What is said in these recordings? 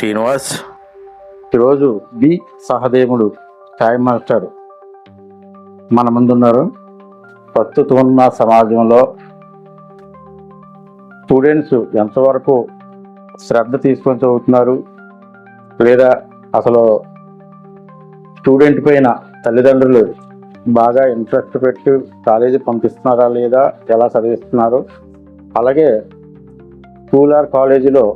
శ్రీనివాస్. ఈరోజు బి సహదేవుడు సాయి మాస్టర్ మన ముందున్నారు ప్రస్తుతం ఉన్న సమాజంలో స్టూడెంట్స్ ఎంతవరకు శ్రద్ధ తీసుకొని చదువుతున్నారు? లేదా అసలు స్టూడెంట్ పైన తల్లిదండ్రులు బాగా ఇంట్రెస్ట్ పెట్టి కాలేజీ పంపిస్తున్నారా లేదా ఎలా చదివిస్తున్నారు? అలాగే స్కూల్ ఆర్ కాలేజీలో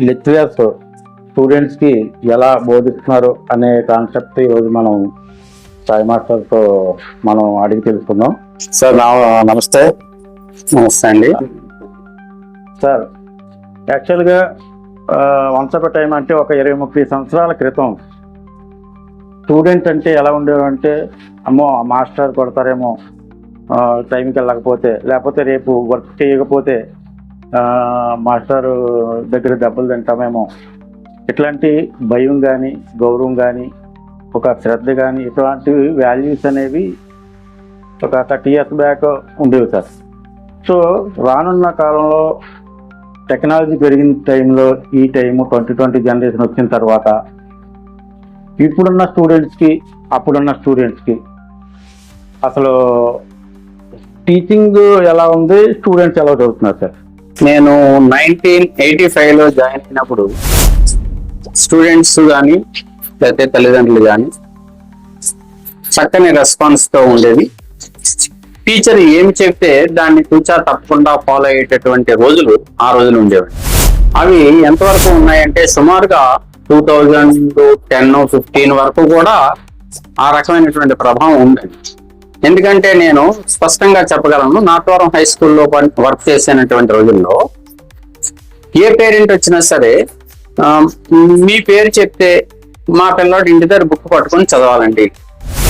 లెక్చరర్స్ స్టూడెంట్స్కి ఎలా బోధిస్తున్నారు అనే కాన్సెప్ట్ ఈరోజు మనం సాయి మాస్టర్తో మనం అడిగి తెలుసుకుందాం. సార్ నమస్తే. నమస్తే అండి. సార్ యాక్చువల్గా వన్స్ అప్ టైం అంటే ఒక ఇరవై ముప్పై సంవత్సరాల క్రితం స్టూడెంట్ అంటే ఎలా ఉండేవంటే అమ్మో మాస్టర్ కొడతారేమో టైంకి వెళ్ళకపోతే లేకపోతే రేపు వర్క్ చేయకపోతే మాస్టర్ దగ్గర దెబ్బలు తింటామేమో. ఇట్లాంటి భయం కానీ గౌరవం కానీ ఒక శ్రద్ధ కానీ ఇట్లాంటి వాల్యూస్ అనేవి ఒక థర్టీ ఇయర్స్ బ్యాక్ ఉండేవి సార్. సో రానున్న కాలంలో టెక్నాలజీ పెరిగిన టైంలో ఈ టైం ట్వంటీ ట్వంటీ జనరేషన్ వచ్చిన తర్వాత ఇప్పుడున్న స్టూడెంట్స్కి అప్పుడున్న స్టూడెంట్స్కి అసలు టీచింగ్ ఎలా ఉంది స్టూడెంట్స్ ఎలా చదువుతున్నారు సార్? నేను నైన్టీన్ ఎయిటీ ఫైవ్లో జాయిన్ అయినప్పుడు స్టూడెంట్స్ కానీ లేకపోతే తల్లిదండ్రులు కానీ చక్కని రెస్పాన్స్తో ఉండేది. టీచర్ ఏమి చెప్తే దాన్ని తూచా తప్పకుండా ఫాలో అయ్యేటటువంటి రోజులు ఆ రోజులు ఉండేవి. అవి ఎంతవరకు ఉన్నాయంటే సుమారుగా టూ థౌజండ్ టెన్ ఫిఫ్టీన్ వరకు కూడా ఆ రకమైనటువంటి ప్రభావం ఉందండి ఎందుకంటే నేను స్పష్టంగా చెప్పగలను నాటవరం హై స్కూల్లో వర్క్ చేసినటువంటి రోజుల్లో ఏ పేరెంట్ వచ్చినా సరే మీ పేరు చెప్తే మా పిల్లోడు ఇంటి దగ్గర బుక్ పట్టుకొని చదవాలండి.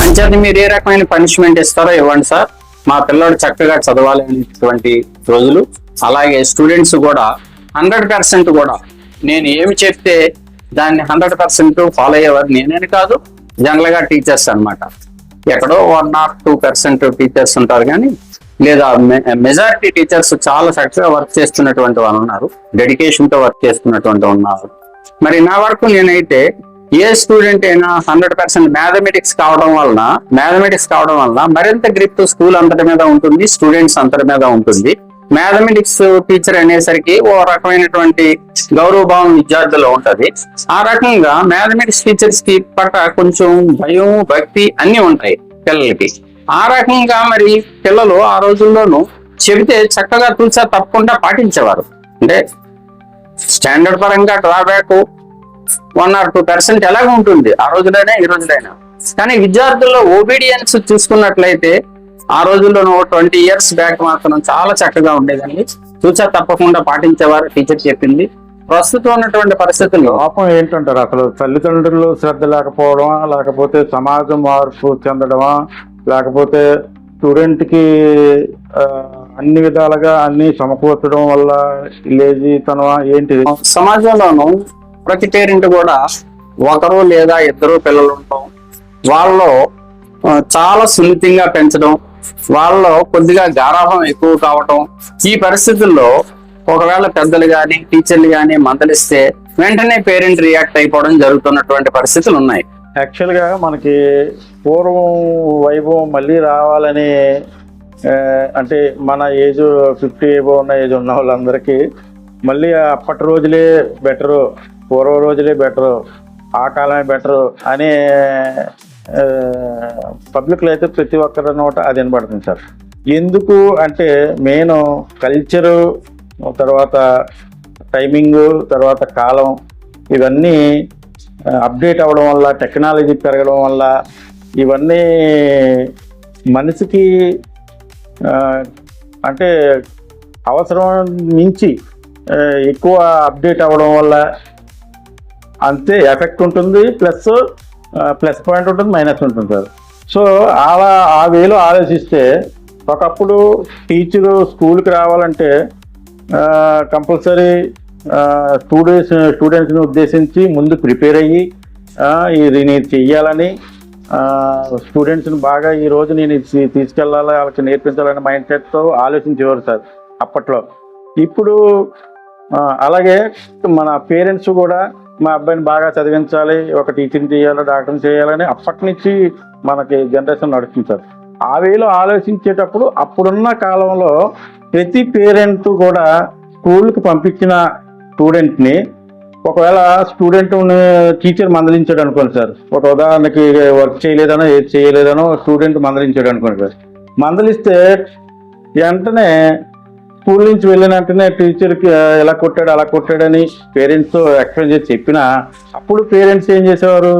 అంచేత మీరు ఏ రకమైన పనిష్మెంట్ ఇస్తారో ఇవ్వండి సార్. మా పిల్లోడు చక్కగా చదవాలి అనేటువంటి రోజులు. అలాగే స్టూడెంట్స్ కూడా హండ్రెడ్ పర్సెంట్ కూడా నేను ఏమి చెప్తే దాన్ని హండ్రెడ్ పర్సెంట్ ఫాలో అయ్యేవారు నేనేని కాదు జనరల్గా టీచర్స్ అనమాట ఎక్కడో one or two percent teachers ఉంటారు కానీ లేదా మెజారిటీ టీచర్స్ చాలా చక్కగా వర్క్ చేస్తున్నటువంటి వాళ్ళు ఉన్నారు. డెడికేషన్తో వర్క్ చేస్తున్నటువంటి ఉన్నారు. మరి నా వరకు నేనైతే ఏ స్టూడెంట్ అయినా హండ్రెడ్ పర్సెంట్ మ్యాథమెటిక్స్ కావడం వలన మ్యాథమెటిక్స్ కావడం వలన మరింత గ్రిప్ స్కూల్ అంతటి మీద ఉంటుంది స్టూడెంట్స్ అంతటి మీద ఉంటుంది. మ్యాథమెటిక్స్ టీచర్ అనేసరికి ఓ రకమైనటువంటి గౌరవభావం విద్యార్థుల్లో ఉంటది. ఆ రకంగా మ్యాథమెటిక్స్ టీచర్స్కి పట్ల కొంచెం భయం భక్తి అన్ని ఉంటాయి పిల్లలకి. ఆ రకంగా మరి పిల్లలు ఆ రోజుల్లోనూ చెబితే చక్కగా తూచా తప్పకుండా పాటించేవారు. అంటే స్టాండర్డ్ పరంగా drawback one or two percent ఎలాగ ఉంటుంది? ఆ రోజులైనా ఈ రోజులైనా. కానీ విద్యార్థుల్లో ఒబీడియన్స్ చూసుకున్నట్లయితే ఆ రోజుల్లోనూ ట్వంటీ ఇయర్స్ బ్యాక్ మాత్రం చాలా చక్కగా ఉండేదండి. చూసా తప్పకుండా పాటించేవారు టీచర్ చెప్పింది. ప్రస్తుతం ఉన్నటువంటి పరిస్థితుల్లో పాపం ఏంటంటారు? అసలు తల్లిదండ్రులు శ్రద్ధ లేకపోవడమా లేకపోతే సమాజం మార్పు చెందడమా లేకపోతే స్టూడెంట్కి అన్ని విధాలుగా అన్ని సమకూర్చడం వల్ల లేజీతనమా ఏంటి? సమాజంలోనూ ప్రతి పేరెంట్ కూడా ఒకరు లేదా ఇద్దరు పిల్లలు ఉండటం వాళ్ళలో చాలా సున్నితంగా పెంచడం వాళ్ళలో కొద్దిగా గారాభం ఎక్కువ కావటం ఈ పరిస్థితుల్లో ఒకవేళ పెద్దలు కానీ టీచర్లు కానీ మందలిస్తే వెంటనే పేరెంట్ రియాక్ట్ అయిపోవడం జరుగుతున్నటువంటి పరిస్థితులు ఉన్నాయి. యాక్చువల్గా మనకి పూర్వం వైభవం మళ్ళీ రావాలని అంటే మన ఏజ్ ఫిఫ్టీ ఏబో ఉన్న ఏజ్ ఉన్న వాళ్ళందరికీ మళ్ళీ అప్పటి రోజులే బెటరు పూర్వ రోజులే బెటరు ఆ కాలమే బెటరు అనే పబ్లిక్లో అయితే ప్రతి ఒక్కరి నోట అది వినబడుతుంది సార్. ఎందుకు అంటే మెయిన్ కల్చరు తర్వాత టైమింగ్ తర్వాత కాలం ఇవన్నీ అప్డేట్ అవ్వడం వల్ల టెక్నాలజీ పెరగడం వల్ల ఇవన్నీ మనిషికి అంటే అవసరం మించి ఎక్కువ అప్డేట్ అవ్వడం వల్ల అంతే ఎఫెక్ట్ ఉంటుంది. ప్లస్ ప్లస్ పాయింట్ ఉంటుంది మైనస్ ఉంటుంది సార్. సో అలా ఆ వేలో ఆలోచిస్తే ఒకప్పుడు టీచరు స్కూల్కి రావాలంటే కంపల్సరీ స్టూడెంట్స్ స్టూడెంట్స్ని ఉద్దేశించి ముందు ప్రిపేర్ అయ్యి ఇది నేను చెయ్యాలని స్టూడెంట్స్ని బాగా ఈ రోజు నేను ఇది తీసుకెళ్ళాలి వాళ్ళకి నేర్పించాలనే మైండ్ సెట్తో ఆలోచించేవారు సార్ అప్పట్లో. ఇప్పుడు అలాగే మన పేరెంట్స్ కూడా మా అబ్బాయిని బాగా చదివించాలి ఒక టీచింగ్ చేయాలి డాక్టర్ని చేయాలని అప్పటి నుంచి మనకి జనరేషన్ నడుస్తుంది సార్. ఆ వేలో ఆలోచించేటప్పుడు అప్పుడున్న కాలంలో ప్రతి పేరెంట్ కూడా స్కూల్కి పంపించిన స్టూడెంట్ని ఒకవేళ స్టూడెంట్ టీచర్ మందలించాడు అనుకోండి సార్. ఒక ఉదాహరణకి వర్క్ చేయలేదనో ఏది చేయలేదనో స్టూడెంట్ మందలించాడు అనుకోండి సార్. మందలిస్తే వెంటనే స్కూల్ నుంచి వెళ్ళిన వెంటనే టీచర్కి ఎలా కొట్టాడు అలా కొట్టాడని పేరెంట్స్ ఎక్స్ప్లెయిన్ చేసి చెప్పినా అప్పుడు పేరెంట్స్ ఏం చేసేవారు?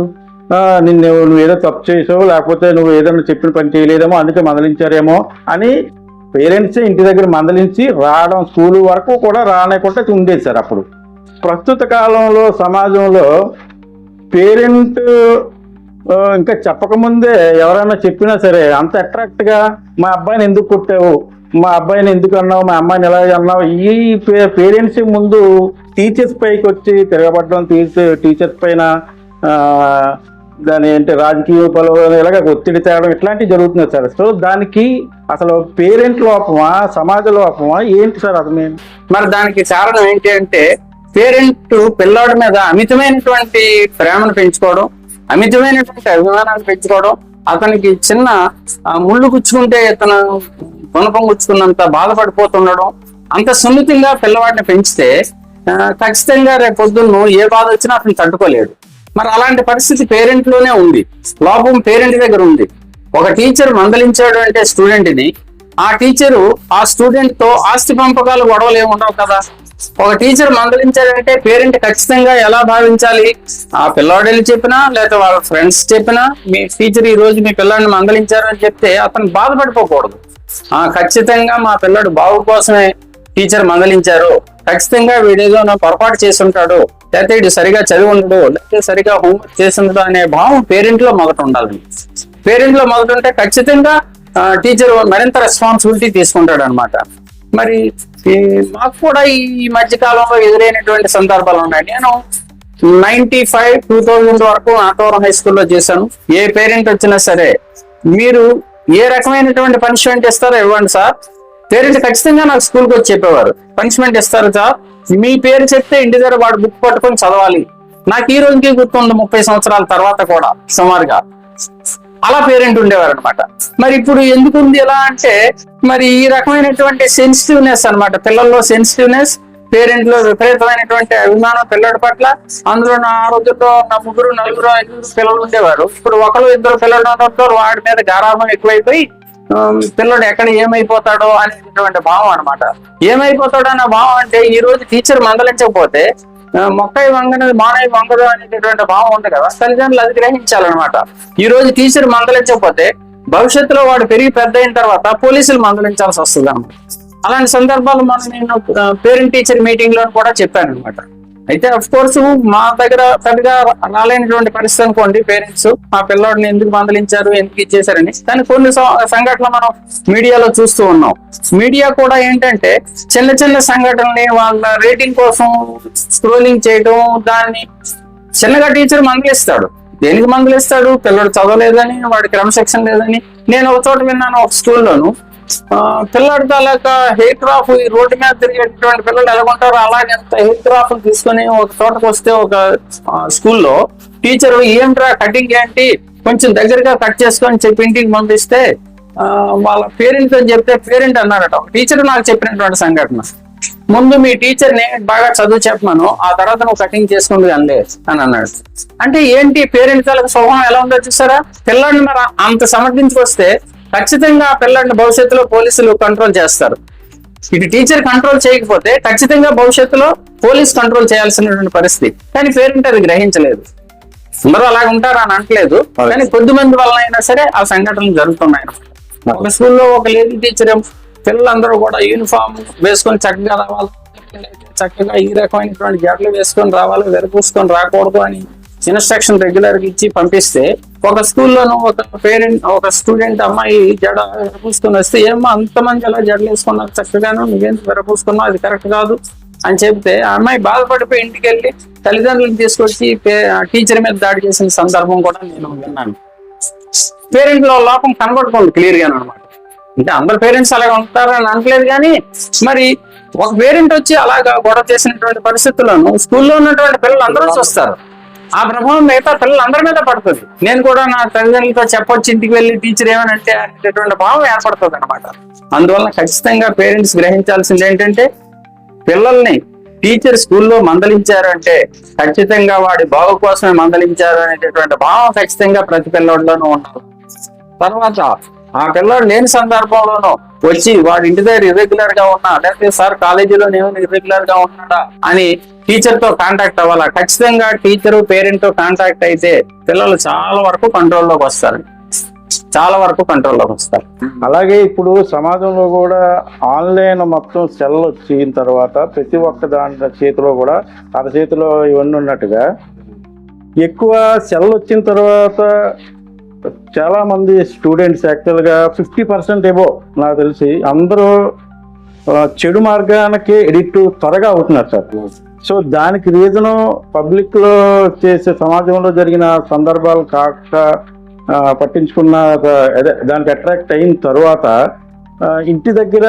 నిన్ను నువ్వు ఏదో తప్పు చేసావు లేకపోతే నువ్వు ఏదైనా చెప్పిన పని చేయలేదేమో అందుకే మందలించారేమో అని పేరెంట్స్ ఇంటి దగ్గర మందలించి రావడం స్కూల్ వరకు కూడా రానేకుండా ఉండేది సార్ అప్పుడు. ప్రస్తుత కాలంలో సమాజంలో పేరెంట్ ఇంకా చెప్పకముందే ఎవరైనా చెప్పినా సరే అంత అట్రాక్ట్గా మా అబ్బాయిని ఎందుకు కొట్టావు? మా అబ్బాయిని ఎందుకు అన్నావు మా అమ్మాయిని ఎలా అన్నావు? ఈ పేరెంట్స్ ముందు టీచర్స్ పైకి వచ్చి తిరగబడడం టీచర్స్ పైన దాని ఏంటి రాజకీయ పలు ఇలాగ ఒత్తిడి తేవడం ఇట్లాంటివి జరుగుతున్నాయి సార్. సో దానికి అసలు పేరెంట్ లోపమా సమాజ లోపమా ఏంటి సార్ అది మేము మరి దానికి కారణం ఏంటి అంటే పేరెంట్ పిల్లాడి మీద అమితమైనటువంటి ప్రేమను పెంచుకోవడం అమితమైనటువంటి అభిమానాన్ని పెంచుకోవడం అతనికి చిన్న ముళ్ళు గుచ్చుకుంటే ఇతను గుణపం గుచ్చుకున్నంత బాధపడిపోతుండడం అంత సున్నితంగా పిల్లవాడిని పెంచితే ఖచ్చితంగా రేపు పొద్దున్న ఏ బాధ వచ్చినా అతను తట్టుకోలేడు. మరి అలాంటి పరిస్థితి పేరెంట్లోనే ఉంది. లోపం పేరెంట్ దగ్గర ఉంది. ఒక టీచర్ మందలించాడు అంటే స్టూడెంట్ని. ఆ టీచరు ఆ స్టూడెంట్తో ఆస్తి పంపకాలు గొడవలు ఏమి ఉండవు కదా? ఒక టీచర్ మందలించారంటే పేరెంట్ ఖచ్చితంగా ఎలా భావించాలి? ఆ పిల్లాడు చెప్పినా లేకపోతే వాళ్ళ ఫ్రెండ్స్ చెప్పినా మీ టీచర్ ఈ రోజు మీ పిల్లాడిని మందలించారని చెప్తే అతను బాధపడిపోకూడదు. ఆ ఖచ్చితంగా మా పిల్లడు బాబు కోసమే టీచర్ మందలించారు. ఖచ్చితంగా వీడేదో నా పొరపాటు చేసి ఉంటాడు లేకపోతే వీడు సరిగా చదివి ఉండడు లేకపోతే సరిగా హోంవర్క్ చేసి అనే భావం పేరెంట్లో మొదట ఉండాలి. పేరెంట్లో మొదట ఉంటే ఖచ్చితంగా టీచర్ మరింత రెస్పాన్సిబిలిటీ తీసుకుంటాడు అనమాట మరి ఈ మాకు కూడా ఈ మధ్య కాలంలో ఎదురైనటువంటి సందర్భాలు ఉన్నాయి. నేను నైన్టీ ఫైవ్ టూ థౌజండ్ వరకు ఆటోరం హై స్కూల్లో చేశాను. ఏ పేరెంట్ వచ్చినా సరే మీరు ఏ రకమైనటువంటి పనిష్మెంట్ ఇస్తారో ఇవ్వండి సార్. పేరెంట్ ఖచ్చితంగా నాకు స్కూల్కి వచ్చి చెప్పేవారు. పనిష్మెంట్ ఇస్తారు సార్. మీ పేరు చెప్తే ఇంటి దగ్గర వాడు బుక్ పట్టుకొని చదవాలి. నాకు ఈ రోజుకి గుర్తుంది ముప్పై సంవత్సరాల తర్వాత కూడా సుమారుగా. అలా పేరెంట్ ఉండేవారు అనమాట మరి ఇప్పుడు ఎందుకు ఉంది ఎలా అంటే మరి ఈ రకమైనటువంటి సెన్సిటివ్నెస్ అన్నమాట. పిల్లల్లో సెన్సిటివ్నెస్ పేరెంట్లో విపరీతమైనటువంటి అభిమానం పిల్లడి పట్ల అందులో నా రోజుల్లో నా ముగ్గురు నలుగురు ఐదుగురు పిల్లలు ఉండేవారు. ఇప్పుడు ఒకరు ఇద్దరు పిల్లలు ఉండడంతో వాడి మీద గారాభం ఎక్కువైపోయి పిల్లడు ఎక్కడ ఏమైపోతాడో అనేటువంటి భావం అనమాట ఏమైపోతాడో అన్న భావం అంటే ఈ రోజు టీచర్ మందలించకపోతే మొక్కై వంగనది మానవి వంగదు అనేటటువంటి భావం ఉంది కదా? తల్లిదండ్రులు అది గ్రహించాలన్నమాట. ఈ రోజు టీచర్ మందలించకపోతే భవిష్యత్తులో వాడు పెరిగి పెద్ద అయిన తర్వాత పోలీసులు మందలించాల్సి వస్తుంది అలాంటి సందర్భాలు మనం నేను పేరెంట్ టీచర్ మీటింగ్లో కూడా చెప్పాను అనమాట అయితే అఫ్ కోర్స్ మా దగ్గర పెద్దగా రాలేనటువంటి పరిస్థితి అనుకోండి పేరెంట్స్ మా పిల్లోడిని ఎందుకు మందలించారు ఎందుకు ఇచ్చేసారని కానీ కొన్ని సంఘటనలు మనం మీడియాలో చూస్తూ ఉన్నాం. మీడియా కూడా ఏంటంటే చిన్న చిన్న సంఘటనల్ని వాళ్ళ రేటింగ్ కోసం స్క్రోలింగ్ చేయడం దాన్ని చిన్నగా టీచర్ మందలిస్తాడు. దేనికి మందలిస్తాడు? పిల్లడు చదవలేదని వాడి క్రమశిక్షణ లేదని. నేను ఒక చోట విన్నాను ఒక స్కూల్లోను. పిల్లడు లేక హెయిర్ క్రాఫ్ ఈ రోడ్డు మీద తిరిగేటువంటి పిల్లలు ఎలా ఉంటారో అలాగే హెయిర్ క్రాఫ్ తీసుకొని ఒక చోటకు వస్తే ఒక స్కూల్లో టీచర్ ఏంట్రా కటింగ్ ఏంటి? కొంచెం దగ్గరగా కట్ చేసుకొని చెప్పి ఇంటికి పంపిస్తే వాళ్ళ పేరెంట్ అని చెప్తే పేరెంట్ అన్నారట. టీచర్ నాకు చెప్పినటువంటి సంఘటన. ముందు మీ టీచర్ని బాగా చదువు చెప్పమను ఆ తర్వాత నువ్వు కటింగ్ చేసుకుంది అందే అని అన్నాడు. అంటే ఏంటి పేరెంట్ వాళ్ళకి స్వభావం ఎలా ఉందో చూసారా? పిల్లడిని మరి అంత సమర్థించుకొస్తే ఖచ్చితంగా ఆ పిల్లడిని భవిష్యత్తులో పోలీసులు కంట్రోల్ చేస్తారు. ఇటు టీచర్ కంట్రోల్ చేయకపోతే ఖచ్చితంగా భవిష్యత్తులో పోలీస్ కంట్రోల్ చేయాల్సినటువంటి పరిస్థితి. కానీ పేరెంట్ అది గ్రహించలేదు. అందరూ అలాగ ఉంటారు అని అనట్లేదు. కానీ కొద్ది మంది వలన అయినా సరే ఆ సంఘటనలు జరుగుతున్నాయి. ఒక స్కూల్లో ఒక లేడీ టీచర్ పిల్లలందరూ కూడా యూనిఫామ్ వేసుకొని చక్కగా రావాలి. చక్కగా ఈ రకమైనటువంటి జడలు వేసుకొని రావాలి వెరపూసుకొని రాకూడదు అని ఇన్స్ట్రక్షన్ రెగ్యులర్గా ఇచ్చి పంపిస్తే ఒక స్కూల్లోనూ ఒక పేరెంట్ ఒక స్టూడెంట్ అమ్మాయి జడ విరపూసుకుని వస్తే ఏమో అంతమంది అలా జడలు వేసుకున్నారు? చక్కగాను నువ్వేం విరపూసుకున్నావు అది కరెక్ట్ కాదు. అని చెప్తే ఆ అమ్మాయి బాధపడిపోయి ఇంటికి వెళ్ళి తల్లిదండ్రులను తీసుకొచ్చి టీచర్ మీద దాడి చేసిన సందర్భం కూడా నేను విన్నాను. పేరెంట్లో లోపం కనబడుతుంది క్లియర్గా అనమాట అంటే అందరు పేరెంట్స్ అలాగే ఉంటారని అనట్లేదు కానీ మరి ఒక పేరెంట్ వచ్చి అలాగా గొడవ చేసినటువంటి పరిస్థితులను స్కూల్లో ఉన్నటువంటి పిల్లలు అందరూ చూస్తారు. ఆ ప్రభావం మిగతా పిల్లలందరి మీద పడుతుంది. నేను కూడా నా తల్లిదండ్రులతో చెప్పొచ్చు ఇంటికి వెళ్ళి టీచర్ ఏమనంటే అనేటటువంటి భావం ఏర్పడుతుంది అనమాట అందువలన ఖచ్చితంగా పేరెంట్స్ గ్రహించాల్సింది ఏంటంటే పిల్లల్ని టీచర్ స్కూల్లో మందలించారు అంటే ఖచ్చితంగా వాడి బాగు కోసమే మందలించారు అనేటటువంటి భావం ఖచ్చితంగా ప్రతి పిల్లడిలోనూ ఉంటుంది తర్వాత ఆ పిల్లాడు లేని సందర్భంలోనూ వచ్చి వాడి ఇంటి దగ్గర ఇర్రెగ్యులర్గా ఉన్నా లేకపోతే సార్ కాలేజీలో నేను ఇర్రెగ్యులర్గా ఉన్నాడా? అని టీచర్తో కాంటాక్ట్ అవ్వాలా? ఖచ్చితంగా టీచర్ పేరెంట్తో కాంటాక్ట్ అయితే పిల్లలు చాలా వరకు కంట్రోల్లోకి వస్తారు. చాలా వరకు కంట్రోల్లోకి వస్తారు. అలాగే ఇప్పుడు సమాజంలో కూడా ఆన్లైన్ మొత్తం సెల్ వచ్చిన తర్వాత ప్రతి ఒక్క దాంట్లో చేతిలో కూడా తన చేతిలో ఇవన్నీ ఉన్నట్టుగా ఎక్కువ సెల్ వచ్చిన తర్వాత చాలా మంది స్టూడెంట్స్ యాక్చువల్గా ఫిఫ్టీ పర్సెంట్ ఏవో నాకు తెలిసి అందరూ చెడు మార్గానికి ఎడిక్ట్ త్వరగా అవుతున్నారు సార్. సో దానికి రీజను పబ్లిక్లో చేసే సమాజంలో జరిగిన సందర్భాలు కాక పట్టించుకున్న అదే దానికి అట్రాక్ట్ అయిన తర్వాత ఇంటి దగ్గర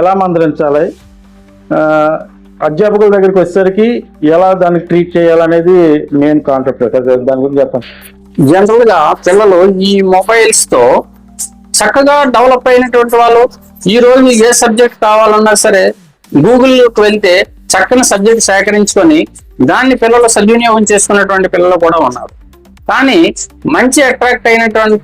ఎలా మందరించాలి అధ్యాపకుల దగ్గరికి వచ్చేసరికి ఎలా దాన్ని ట్రీట్ చేయాలనేది మెయిన్ కాన్సెప్ట్. దాని గురించి చెప్పండి. జనరల్గా పిల్లలు ఈ మొబైల్స్తో చక్కగా డెవలప్ అయినటువంటి వాళ్ళు ఈ రోజు ఏ సబ్జెక్ట్ కావాలన్నా సరే గూగుల్లోకి వెళ్తే చక్కని సబ్జెక్ట్ సేకరించుకొని దాన్ని పిల్లలు సద్వినియోగం చేసుకున్నటువంటి పిల్లలు కూడా ఉన్నారు. కానీ మంచి అట్రాక్ట్ అయినటువంటి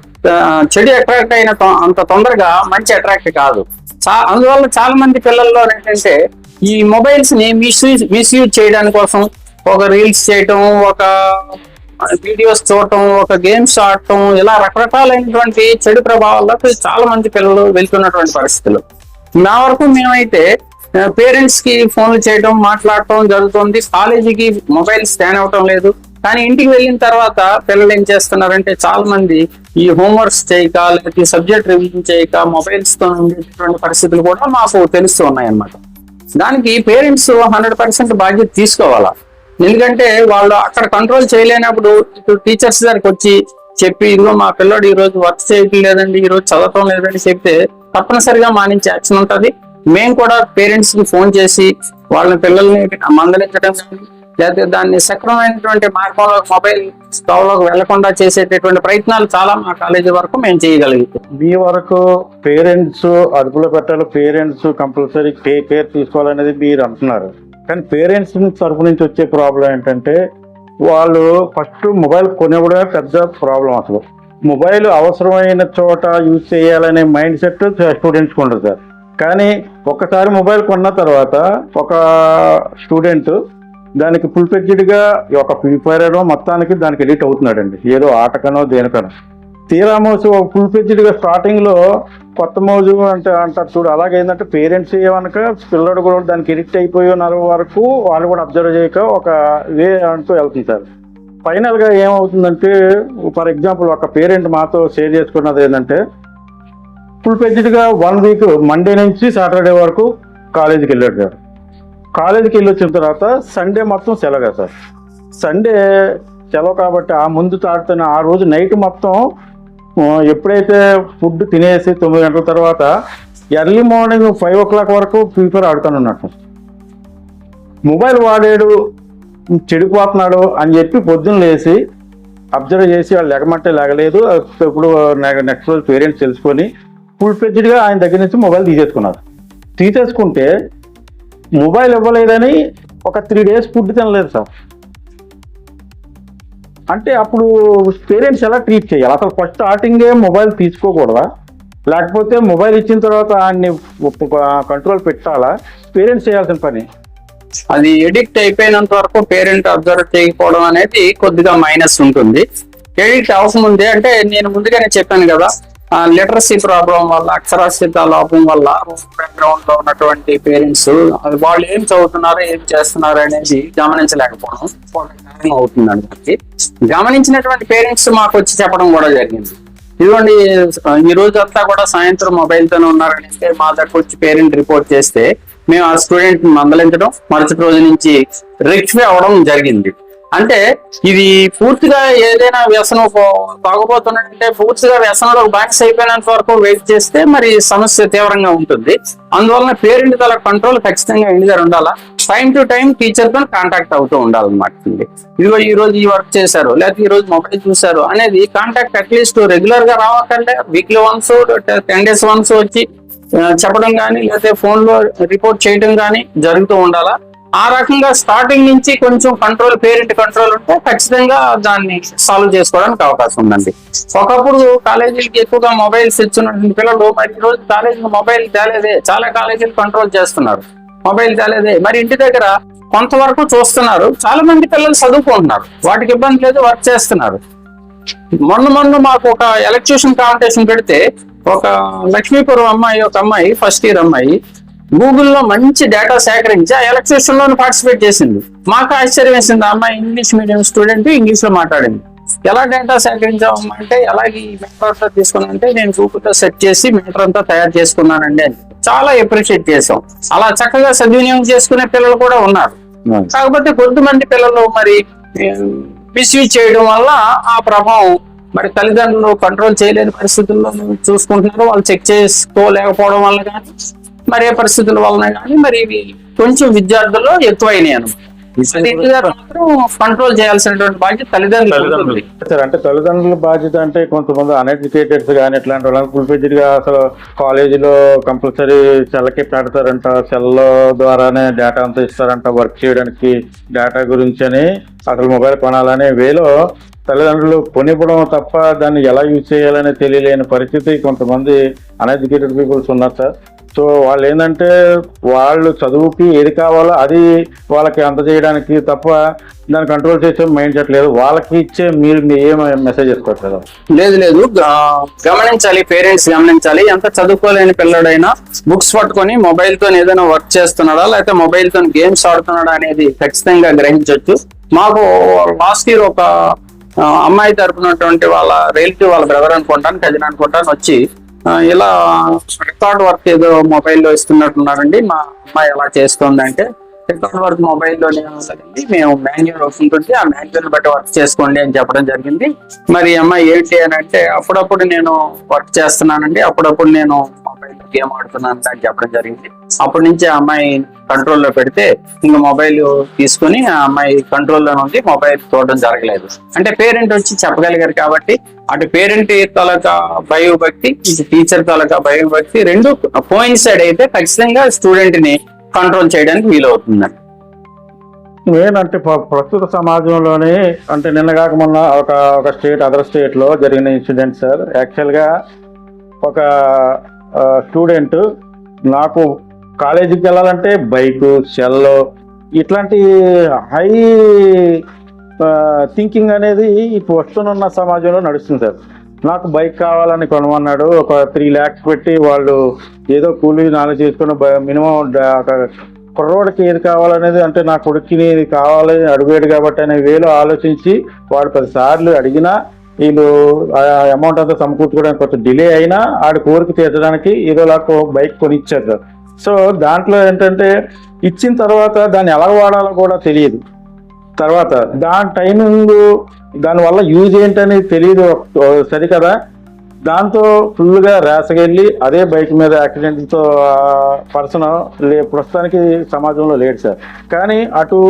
చెడు అట్రాక్ట్ అయిన తొ- అంత తొందరగా మంచి అట్రాక్ట్ కాదు. చా అందువల్ల చాలా మంది పిల్లల్లో ఏంటంటే ఈ మొబైల్స్ని మిస్యూజ్ మిస్యూజ్ చేయడానికి కోసం ఒక రీల్స్ చేయటం ఒక వీడియోస్ చూడటం ఒక గేమ్స్ ఆడటం ఇలా రకరకాలైనటువంటి చెడు ప్రభావాలకు చాలా మంది పిల్లలు వెళ్తున్నటువంటి పరిస్థితులు. నా వరకు మేమైతే పేరెంట్స్కి ఫోన్లు చేయడం మాట్లాడటం జరుగుతుంది. కాలేజీకి మొబైల్ స్కాన్ అవటం లేదు. కానీ ఇంటికి వెళ్ళిన తర్వాత పిల్లలు ఏం చేస్తున్నారంటే చాలా మంది ఈ హోంవర్క్స్ చేయక లేకపోతే సబ్జెక్ట్ రివిజన్ చేయక మొబైల్స్తో ఉండేటువంటి పరిస్థితులు కూడా మాకు తెలుస్తూ ఉన్నాయన్నమాట. దానికి పేరెంట్స్ హండ్రెడ్ పర్సెంట్ బాధ్యత తీసుకోవాలా? ఎందుకంటే వాళ్ళు అక్కడ కంట్రోల్ చేయలేనప్పుడు ఇప్పుడు టీచర్స్ దగ్గరికి వచ్చి చెప్పి ఇదిగో మా పిల్లడు ఈ రోజు వర్క్ చేయటం లేదండి ఈ రోజు చదవటం లేదండి చెప్తే తప్పనిసరిగా మానించే యాక్షన్ ఉంటుంది. మేము కూడా పేరెంట్స్కి ఫోన్ చేసి వాళ్ళ పిల్లల్ని మందలించడం లేకపోతే దాన్ని సక్రమైనటువంటి మార్గంలో మొబైల్ స్టవ్లోకి వెళ్ళకుండా చేసేటటువంటి ప్రయత్నాలు చాలా మా కాలేజీ వరకు మేము చేయగలుగుతాం మీ వరకు పేరెంట్స్ అదుపులో పెట్టాలి పేరెంట్స్ కంపల్సరీ పే కేర్ తీసుకోవాలనేది మీరు అంటున్నారు. కానీ పేరెంట్స్ తరపు నుంచి వచ్చే ప్రాబ్లం ఏంటంటే వాళ్ళు ఫస్ట్ మొబైల్ కొనివ్వడమే పెద్ద ప్రాబ్లం అసలు. మొబైల్ అవసరమైన చోట యూజ్ చేయాలనే మైండ్ సెట్ స్టూడెంట్స్కి ఉండదు సార్. కానీ ఒక్కసారి మొబైల్ కొన్న తర్వాత ఒక స్టూడెంట్ దానికి ఫుల్ ఫెడ్జెడ్గా ఒక ఫ్రీ ఫైర్ మొత్తానికి దానికి ఎడిట్ అవుతున్నాడండి. ఏదో ఆటకనో దేనికనో. తీరా ఒక ఫుల్గా స్టార్టింగ్లో కొత్త మోజు అంటే అంటారు చూడు అలాగే ఏంటంటే పేరెంట్స్ ఏమనక పిల్లడు కూడా దానికి ఎడిక్ట్ అయిపోయి ఉన్నారు వరకు వాళ్ళు కూడా అబ్జర్వ్ చేయక ఒక వే అంటూ వెళ్తుంటారు. ఫైనల్గా ఏమవుతుందంటే ఫర్ ఎగ్జాంపుల్ ఒక పేరెంట్ మాతో షేర్ చేసుకున్నది ఏంటంటే ఫుల్ పెద్దగా వన్ వీక్ మండే నుంచి సాటర్డే వరకు కాలేజీకి వెళ్ళాడు సార్. కాలేజీకి వెళ్ళి వచ్చిన తర్వాత సండే మొత్తం సెలవుగా సార్. సండే సెలవు కాబట్టి ఆ ముందు తాడుతున్న ఆ రోజు నైట్ మొత్తం ఎప్పుడైతే ఫుడ్ తినేసి తొమ్మిది గంటల తర్వాత early morning five o'clock వరకు ప్రిపేర్ ఆడుతాను ఉన్నట్టు మొబైల్ వాడాడు చెడిపోతున్నాడు అని చెప్పి పొద్దున్న లేచి అబ్జర్వ్ చేసి వాళ్ళు లేకమంటే లేగలేదు. ఇప్పుడు నెక్స్ట్ రోజు పేరెంట్స్ తెలుసుకొని ఫుల్ ఫ్లెడ్జ్డ్గా ఆయన దగ్గర నుంచి మొబైల్ తీసేసుకున్నారు. తీసేసుకుంటే మొబైల్ ఇవ్వలేదని ఒక త్రీ డేస్ ఫుడ్ తినలేదు సార్. అంటే అప్పుడు పేరెంట్స్ ఎలా ట్రీట్ చేయాలి? అసలు ఫస్ట్ స్టార్టింగే మొబైల్ తీసుకోకూడదా? లేకపోతే మొబైల్ ఇచ్చిన తర్వాత ఆయన్ని కంట్రోల్ పెట్టాలా? పేరెంట్స్ చేయాల్సిన పని? అది ఎడిక్ట్ అయిపోయినంత వరకు పేరెంట్ అబ్జర్వ్ చేయకపోవడం అనేది కొద్దిగా మైనస్ ఉంటుంది. ఎడిక్ట్ అవసరం ఉంది. అంటే నేను ముందుగానే చెప్పాను కదా లిటరసీ ప్రాబ్లం వల్ల అక్షరాస్యత లోపం వల్ల బ్యాక్గ్రౌండ్లో ఉన్నటువంటి పేరెంట్స్ వాళ్ళు ఏం చదువుతున్నారు ఏం చేస్తున్నారు అనేది గమనించలేకపోవడం. కారణం అవుతుందండి. గమనించినటువంటి పేరెంట్స్ మాకు వచ్చి చెప్పడం కూడా జరిగింది. ఇదిగోండి ఈ రోజు అంతా కూడా సాయంత్రం మొబైల్ తోనే ఉన్నారని మా దగ్గర వచ్చి పేరెంట్ రిపోర్ట్ చేస్తే మేము ఆ స్టూడెంట్ మందలించడం మరుసటి రోజు నుంచి రెక్టిఫై అవడం జరిగింది. అంటే ఇది పూర్తిగా ఏదైనా వ్యసనం తాగబోతున్నట్టే పూర్తిగా వ్యసనంలో బానిస అయిపోయినంత వరకు వెయిట్ చేస్తే మరి సమస్య తీవ్రంగా ఉంటుంది. అందువలన పేరెంట్ గల కంట్రోల్ ఖచ్చితంగా ఇంటి దగ్గర ఉండాలా? టైం టు టైం టీచర్తో కాంటాక్ట్ అవుతూ ఉండాలన్నమాట ఇదిగో ఈ రోజు ఈ వర్క్ చేశారు లేకపోతే ఈ రోజు మొబైల్ చూశారు అనేది కాంటాక్ట్ అట్లీస్ట్ రెగ్యులర్గా రావకంటే weekly once ten days once వచ్చి చెప్పడం కానీ లేకపోతే ఫోన్లో రిపోర్ట్ చేయడం కానీ జరుగుతూ ఉండాలా? ఆ రకంగా స్టార్టింగ్ నుంచి కొంచెం కంట్రోల్ పేరెంట్ కంట్రోల్ ఉంటే ఖచ్చితంగా దాన్ని సాల్వ్ చేసుకోవడానికి అవకాశం ఉందండి. ఒకప్పుడు కాలేజీలకి ఎక్కువగా మొబైల్స్ ఇచ్చినటువంటి పిల్లలు మరి రోజు కాలేజీకి మొబైల్ తేలేదే చాలా కాలేజీలు కంట్రోల్ చేస్తున్నారు. మొబైల్ తేలేదే. మరి ఇంటి దగ్గర కొంతవరకు చూస్తున్నారు. చాలా మంది పిల్లలు చదువుకుంటున్నారు. వాటికి ఇబ్బంది లేదు వర్క్ చేస్తున్నారు. మొన్న మొన్న మాకు ఒక ఎలక్ట్రిషన్ కాంపిటీషన్ పెడితే ఒక లక్ష్మీపురం అమ్మాయి ఒక అమ్మాయి ఫస్ట్ ఇయర్ అమ్మాయి గూగుల్లో మంచి డేటా సేకరించి ఆ ఎలక్ట్యూషన్లో పార్టిసిపేట్ చేసింది. మాకు ఆశ్చర్యం వేసింది అమ్మాయి ఇంగ్లీష్ మీడియం స్టూడెంట్ ఇంగ్లీష్లో మాట్లాడింది. ఎలా డేటా సేకరించామమ్మా అంటే ఎలాగే ఈ మీటర్ అంతా తీసుకున్నా అంటే నేను గూగుల్లో సెట్ చేసి మీటర్ అంతా తయారు చేసుకున్నానండి అని. చాలా అప్రిషియేట్ చేసాం అలా చక్కగా సద్వినియోగం చేసుకునే పిల్లలు కూడా ఉన్నారు. కాకపోతే కొంతమంది పిల్లలు మరి మిస్యూజ్ చేయడం వల్ల ఆ ప్రభావం మరి తల్లిదండ్రులు కంట్రోల్ చేయలేని పరిస్థితుల్లో చూసుకుంటున్నారు. వాళ్ళు చెక్ చేసుకోలేకపోవడం వల్ల కానీ మరి ఏ పరిస్థితుల వలన కానీ మరి ఇవి కొంచెం విద్యార్థుల్లో ఎక్కువైనాయి అనమాట కంట్రోల్ చేయాల్సినటువంటి బాధ్యత తల్లిదండ్రులు. సార్ అంటే తల్లిదండ్రుల బాధ్యత అంటే కొంతమంది అన్ఎడ్యుకేటెడ్స్ కానీ ఇట్లాంటి వాళ్ళకి ఫుల్గా అసలు కాలేజీలో కంపల్సరీ సెల్కి పెడతారంట. సెల్ ద్వారానే డేటా అంతా ఇస్తారంట. వర్క్ చేయడానికి డేటా గురించి అని అసలు మొబైల్ కొనాలనే వేలో తల్లిదండ్రులు కొనివ్వడం తప్ప దాన్ని ఎలా యూజ్ చేయాలని తెలియలేని పరిస్థితి కొంతమంది అన్ఎడ్యుకేటెడ్ పీపుల్స్ ఉన్నారు సార్. సో వాళ్ళు ఏంటంటే వాళ్ళు చదువుకి ఏది కావాలో అది వాళ్ళకి అందజేయడానికి తప్ప దాన్ని కంట్రోల్ చేసే మైండ్ సెట్ లేదు. వాళ్ళకి ఇచ్చే మీరు ఏం మెసేజ్ ఇస్తారు కదా లేదు. లేదు గమనించాలి పేరెంట్స్ గమనించాలి. ఎంత చదువుకోలేని పిల్లడైనా బుక్స్ పట్టుకొని మొబైల్తో ఏదైనా వర్క్ చేస్తున్నాడా లేకపోతే మొబైల్తో గేమ్స్ ఆడుతున్నాడా అనేది ఖచ్చితంగా గ్రహించవచ్చు మాకు లాస్ట్ ఇయర్ ఒక అమ్మాయి తరపునటువంటి వాళ్ళ రిలేటివ్ వాళ్ళ బ్రదర్ అనుకుంటాను కజిన్ అనుకుంటాను వచ్చి ఇలా థర్డ్ వర్క్ ఏదో మొబైల్లో ఇస్తున్నట్టున్నారండి. మా అమ్మాయి ఎలా చేస్తుంది అంటే రికార్డ్ వర్క్ మొబైల్లోనే ఉంటుందండి మేము మాన్యువల్ ఉంటుంది ఆ మాన్యువల్ బట్టి వర్క్ చేసుకోండి అని చెప్పడం జరిగింది. మరి అమ్మ అమ్మాయి ఏంటి అని అంటే అప్పుడప్పుడు నేను వర్క్ చేస్తున్నానండి. అప్పుడప్పుడు నేను మొబైల్ గేమ్ ఆడుతున్నాను అని చెప్పడం జరిగింది. అప్పటి నుంచి ఆ అమ్మాయి కంట్రోల్లో పెడితే ఇంకా మొబైల్ తీసుకుని ఆ అమ్మాయి కంట్రోల్లో నుండి మొబైల్ చూడడం జరగలేదు. అంటే పేరెంట్ వచ్చి చెప్పగలిగారు కాబట్టి అటు పేరెంట్ తాలూకా భయోభక్తి ఇటు టీచర్ తాలూకా భయోభక్తి రెండు కోయిన్సైడ్ అయితే ఖచ్చితంగా స్టూడెంట్ని కంట్రోల్ చేయడానికి వీలవుతుందండి. నేనంటే ప్రస్తుత సమాజంలోనే అంటే నిన్న కాక మొన్న ఒక ఒక స్టేట్ అదర్ స్టేట్లో జరిగిన ఇన్సిడెంట్ సార్. యాక్చువల్గా ఒక స్టూడెంట్ నాకు కాలేజీకి వెళ్ళాలంటే బైకు సెల్ ఇట్లాంటి హై థింకింగ్ అనేది ఇప్పుడు వస్తున్న సమాజంలో నడుస్తుంది సార్. నాకు బైక్ కావాలని కొనమన్నాడు. ఒక త్రీ ల్యాక్స్ పెట్టి వాళ్ళు ఏదో కూలీ నాలుగు చేసుకుని మినిమం ఒక కుర్రోడికి ఏది కావాలనేది అంటే నా కొడుకుని ఇది కావాలి అడిగాడు కాబట్టి అనే వేలో ఆలోచించి వాడు పదిసార్లు అడిగినా వీళ్ళు ఆ అమౌంట్ అంతా సమకూర్చుకోవడానికి కొంచెం డిలే అయినా ఆడి కోరిక తీర్చడానికి ఏదో నాకు బైక్ కొనిచ్చారు. సో దాంట్లో ఏంటంటే ఇచ్చిన తర్వాత దాన్ని ఎలా వాడాలో కూడా తెలియదు. తర్వాత దాని టైమింగ్ దానివల్ల యూజ్ ఏంటని తెలియదు సరికదా? దాంతో ఫుల్గా రేసగెళ్ళి అదే బైక్ మీద యాక్సిడెంట్తో పర్సన్ లే ప్రస్తుతానికి సమాజంలో లేడు సార్. కానీ అటు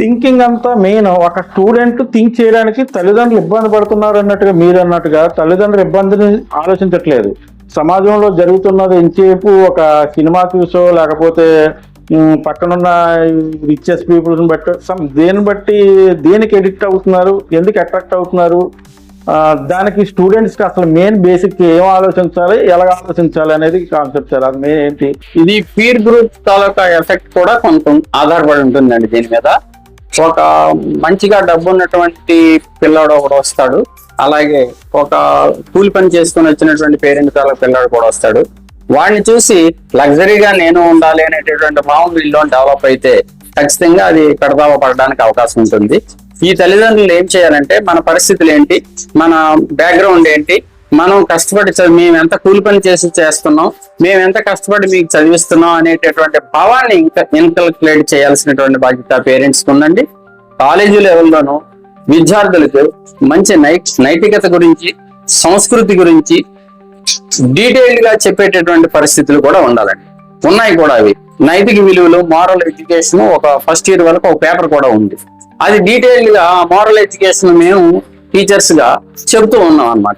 థింకింగ్ అంతా మెయిన్ ఒక స్టూడెంట్ థింక్ చేయడానికి తల్లిదండ్రులు ఇబ్బంది పడుతున్నారు అన్నట్టుగా మీరు అన్నట్టుగా తల్లిదండ్రుల ఇబ్బందిని ఆలోచించట్లేదు. సమాజంలో జరుగుతున్నది ఇంచేపు ఒక సినిమా చూసో లేకపోతే పక్కనున్న రిచెస్ పీపుల్స్ని బట్టి సమ్ దేని బట్టి దేనికి ఎడిక్ట్ అవుతున్నారు ఎందుకు అట్రాక్ట్ అవుతున్నారు దానికి స్టూడెంట్స్కి అసలు మెయిన్ బేసిక్ ఏం ఆలోచించాలి ఎలా ఆలోచించాలి అనేది కాన్సెప్ట్ సార్. అది మెయిన్ ఏంటి? ఇది పీర్ గ్రూప్ తాలూకా ఎఫెక్ట్ కూడా కొంచెం ఆధారపడి ఉంటుందండి దీని మీద. ఒక మంచిగా డబ్బు ఉన్నటువంటి పిల్లాడు ఒకడు వస్తాడు. అలాగే ఒక కూలి పని చేసుకుని వచ్చినటువంటి పేరెంట్ తాలూకా పిల్లాడు కూడా వస్తాడు. వాడిని చూసి లగ్జరీగా నేను ఉండాలి అనేటటువంటి భావం వీళ్ళు డెవలప్ అయితే ఖచ్చితంగా అది కడతావ పడడానికి అవకాశం ఉంటుంది. ఈ తల్లిదండ్రులు ఏం చేయాలంటే మన పరిస్థితులు ఏంటి? మన బ్యాక్గ్రౌండ్ ఏంటి? మనం కష్టపడి చదివి మేము ఎంత కూలి పని చేసి చేస్తున్నాం? మేము ఎంత కష్టపడి మీకు చదివిస్తున్నాం అనేటటువంటి భావాన్ని ఇంకా ఇన్కల్కులేట్ చేయాల్సినటువంటి బాధ్యత పేరెంట్స్ ఉందండి. కాలేజీ లెవెల్లోనూ విద్యార్థులకు మంచి నై నైతికత గురించి సంస్కృతి గురించి డీటెయిల్డ్గా చెప్పేటటువంటి పరిస్థితులు కూడా ఉండాలండి. ఉన్నాయి కూడా అవి. నైతిక విలువలు మారల్ ఎడ్యుకేషన్ ఒక ఫస్ట్ ఇయర్ వరకు ఒక పేపర్ కూడా ఉంది. అది డీటెయిల్డ్గా మారల్ ఎడ్యుకేషన్ మేము టీచర్స్గా చెబుతూ ఉన్నాం అన్నమాట.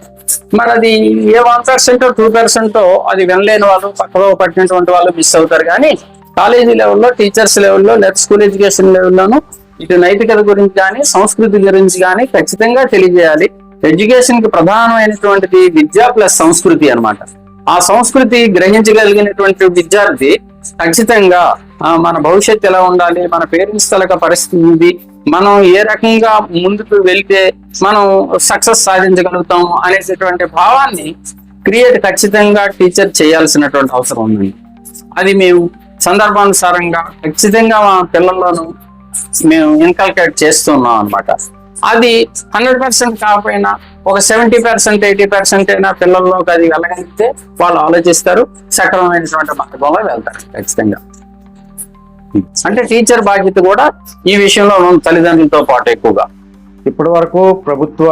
మరి అది ఏ వన్ పర్సెంట్ టూ పర్సెంట్ అది వినలేని వాళ్ళు పక్కలో పట్టినటువంటి వాళ్ళు మిస్ అవుతారు. కానీ కాలేజీ లెవెల్లో టీచర్స్ లెవెల్లో లేదా స్కూల్ ఎడ్యుకేషన్ లెవెల్లోనూ ఇటు నైతికత గురించి కానీ సంస్కృతి గురించి కానీ ఖచ్చితంగా తెలియజేయాలి. ఎడ్యుకేషన్కి ప్రధానమైనటువంటిది విద్య ప్లస్ సంస్కృతి అనమాట ఆ సంస్కృతి గ్రహించగలిగినటువంటి విద్యార్థి ఖచ్చితంగా మన భవిష్యత్తు ఎలా ఉండాలి మన పేరెంట్స్ తలక పరిస్థితి ఉంది మనం ఏ రకంగా ముందుకు వెళ్తే మనం సక్సెస్ సాధించగలుగుతాం అనేటటువంటి భావాన్ని క్రియేట్ ఖచ్చితంగా టీచర్ చేయాల్సినటువంటి అవసరం ఉంది అది మేము సందర్భానుసారంగా ఖచ్చితంగా మా పిల్లల్లోనూ మేము ఇన్కల్కేట్ చేస్తున్నాం అనమాట అది హండ్రెడ్ పర్సెంట్ కాకపోయినా ఒక సెవెంటీ పర్సెంట్ ఎయిటీ పర్సెంట్ అయినా పిల్లల్లోకి అది వెళ్ళగలిగితే వాళ్ళు ఆలోచిస్తారు సక్రమమైనటువంటి మార్గంలో వెళ్తారు ఖచ్చితంగా. అంటే టీచర్ బాధ్యత కూడా ఈ విషయంలో మనం తల్లిదండ్రులతో పాటు ఎక్కువగా. ఇప్పటి వరకు ప్రభుత్వ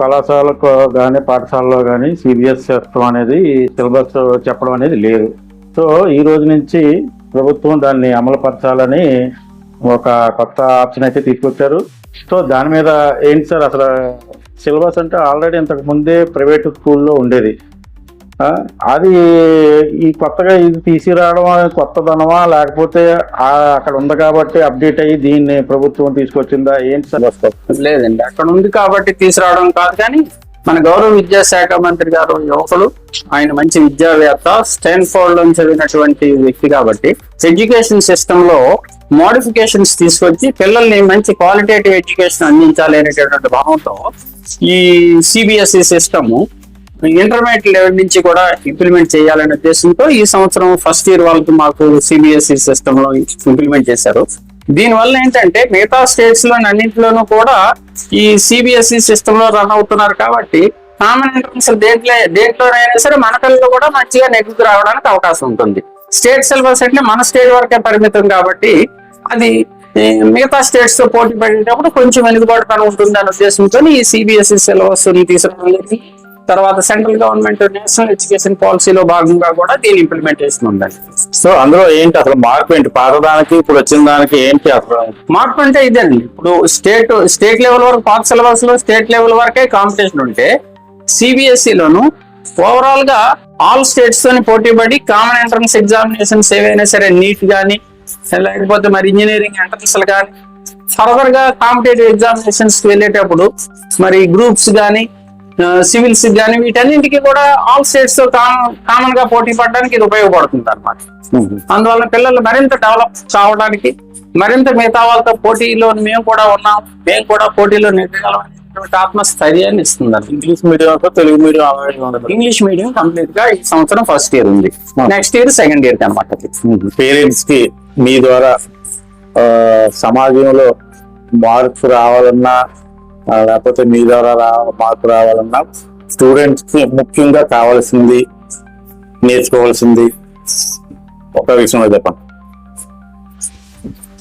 కళాశాలకు కానీ పాఠశాలలో కానీ సిబిఎస్ చెప్పడం అనేది సిలబస్ చెప్పడం అనేది లేదు. సో ఈ రోజు నుంచి ప్రభుత్వం దాన్ని అమలుపరచాలని ఒక కొత్త ఆప్షన్ అయితే తీసుకొచ్చారు. సో దాని మీద ఏంటి సార్ అసలు సిలబస్ అంటే ఆల్రెడీ ఇంతకు ముందే ప్రైవేట్ స్కూల్లో ఉండేది. అది ఈ కొత్తగా ఇది తీసుకురావడం అనేది కొత్తదనమా లేకపోతే అక్కడ ఉంది కాబట్టి అప్డేట్ అయ్యి దీన్ని ప్రభుత్వం తీసుకొచ్చిందా ఏంటి సార్? లేదండి అక్కడ ఉంది కాబట్టి తీసుకురావడం కాదు కానీ మన గౌరవ విద్యాశాఖ మంత్రి గారు యువకులు ఆయన మంచి విద్యావేత్త స్టాన్ఫోర్డ్లో చదివినటువంటి వ్యక్తి కాబట్టి ఎడ్యుకేషన్ సిస్టమ్లో మోడిఫికేషన్స్ తీసుకొచ్చి పిల్లల్ని మంచి క్వాలిటేటివ్ ఎడ్యుకేషన్ అందించాలి అనేటటువంటి భావంతో ఈ సిబిఎస్ఈ సిస్టమ్ ఇంటర్మీడియట్ లెవెల్ నుంచి కూడా ఇంప్లిమెంట్ చేయాలనే ఉద్దేశంతో ఈ సంవత్సరం ఫస్ట్ ఇయర్ వాళ్ళకి మాకు సిబిఎస్ఈ సిస్టమ్లో ఇంప్లిమెంట్ చేశారు. దీని వల్ల ఏంటంటే మిగతా స్టేట్స్లో అన్నింటిలోనూ కూడా ఈ సిబిఎస్ఈ సిస్టమ్లో రన్ అవుతున్నారు కాబట్టి కామన్ ఎంట్రన్స్ దేంట్లో దేంట్లోనైనా సరే మన పిల్లలు కూడా మంచిగా నెగ్గుకు రావడానికి అవకాశం ఉంటుంది. స్టేట్ సిలబస్ అంటే మన స్టేట్ వరకే పరిమితం కాబట్టి అది మిగతా స్టేట్స్తో పోటీ పడేటప్పుడు కొంచెం వెనుకబాటుతనం ఉంటుంది అనే ఉద్దేశంతో ఈ సిబిఎస్ఈ సిలబస్ తీసుకురావడం తర్వాత సెంట్రల్ గవర్నమెంట్ నేషనల్ ఎడ్యుకేషన్ పాలసీలో భాగంగా కూడా దీని ఇంప్లిమెంటేషన్ ఉందండి. సో అందులో ఏంటి అసలు మార్పు ఏంటి? పాతదానికి ఇప్పుడు వచ్చిన దానికి ఏంటి అసలు? మార్పు అంటే ఇదేనండి. ఇప్పుడు స్టేట్ స్టేట్ లెవెల్ వరకు పాత సిలబస్లో స్టేట్ లెవెల్ వరకే కాంపిటీషన్ ఉంటే సిబిఎస్ఈ లోను ఓవరాల్గా ఆల్ స్టేట్స్ తోని పోటీ పడి కామన్ ఎంట్రన్స్ ఎగ్జామినేషన్స్ ఏవైనా సరే నీట్ గానీ లేకపోతే మరి ఇంజనీరింగ్ ఎంట్రన్స్ కానీ ఫర్దర్గా కాంపిటేటివ్ ఎగ్జామినేషన్స్ వెళ్ళేటప్పుడు మరి గ్రూప్స్ కానీ సివిల్స్ కానీ వీటన్నింటికి కూడా ఆల్ స్టేట్స్తో కామన్గా పోటీ పడడానికి ఇది ఉపయోగపడుతుంది అనమాట అందువల్ల పిల్లలు మరింత డెవలప్ కావడానికి మరింత మిగతా వాళ్ళతో పోటీలో మేము కూడా ఉన్నాం మేము కూడా పోటీలో అనేటువంటి ఆత్మస్థైర్యాన్ని ఇస్తుంది English medium Telugu medium English medium కంప్లీట్గా ఈ సంవత్సరం ఫస్ట్ ఇయర్ ఉంది. నెక్స్ట్ ఇయర్ సెకండ్ ఇయర్ అనమాట పేరెంట్స్కి మీ ద్వారా ఆ, సమాజంలో మార్పు రావాలన్నా లేకపోతే మీ ద్వారా రా మార్పు రావాలన్నా స్టూడెంట్స్కి ముఖ్యంగా కావాల్సింది నేర్చుకోవాల్సింది ఒక విషయంలో చెప్పండి.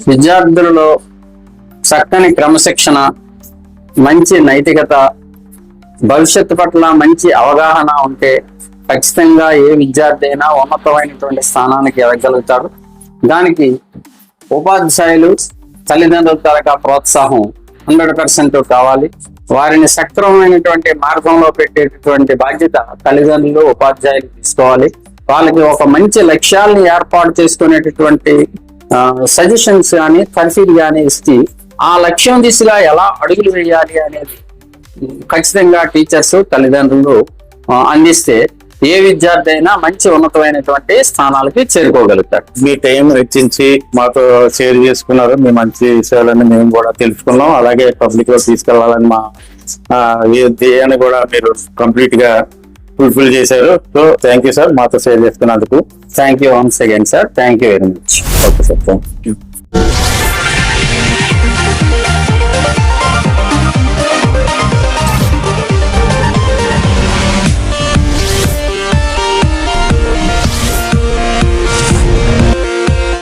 విద్యార్థులలో చక్కని క్రమశిక్షణ మంచి నైతికత భవిష్యత్తు పట్ల మంచి అవగాహన ఉంటే ఖచ్చితంగా ఏ విద్యార్థి అయినా ఉన్నతమైనటువంటి స్థానానికి ఎదగలుగుతాడు. దానికి ఉపాధ్యాయులు తల్లిదండ్రుల తరగా ప్రోత్సాహం హండ్రెడ్ పర్సెంట్ కావాలి. వారిని సక్రమమైనటువంటి మార్గంలో పెట్టేటటువంటి బాధ్యత తల్లిదండ్రులు ఉపాధ్యాయులు తీసుకోవాలి. వాళ్ళకి ఒక మంచి లక్ష్యాలను ఏర్పాటు చేసుకునేటటువంటి సజెషన్స్ కానీ తర్ఫీలు కానీ ఇస్తే ఆ లక్ష్యం దిశగా ఎలా అడుగులు వేయాలి అనేది ఖచ్చితంగా టీచర్స్ తల్లిదండ్రులు అందిస్తే ఏ విద్యార్థి అయినా మంచి ఉన్నతమైనటువంటి స్థానాలకి చేరుకోగలుగుతాడు. మీ టైం వెచ్చించి మాతో షేర్ చేసుకున్నారు. మీ మంచి విషయాలన్నీ మేము కూడా తెలుసుకున్నాం. అలాగే పబ్లిక్లో తీసుకెళ్ళాలని మా ధ్యేయాన్ని కూడా మీరు కంప్లీట్గా ఫుల్ఫిల్ చేశారు. సో థ్యాంక్ యూ సార్ మాతో షేర్ చేసుకున్నందుకు. Thank you once again sir thank you very much okay sir thank you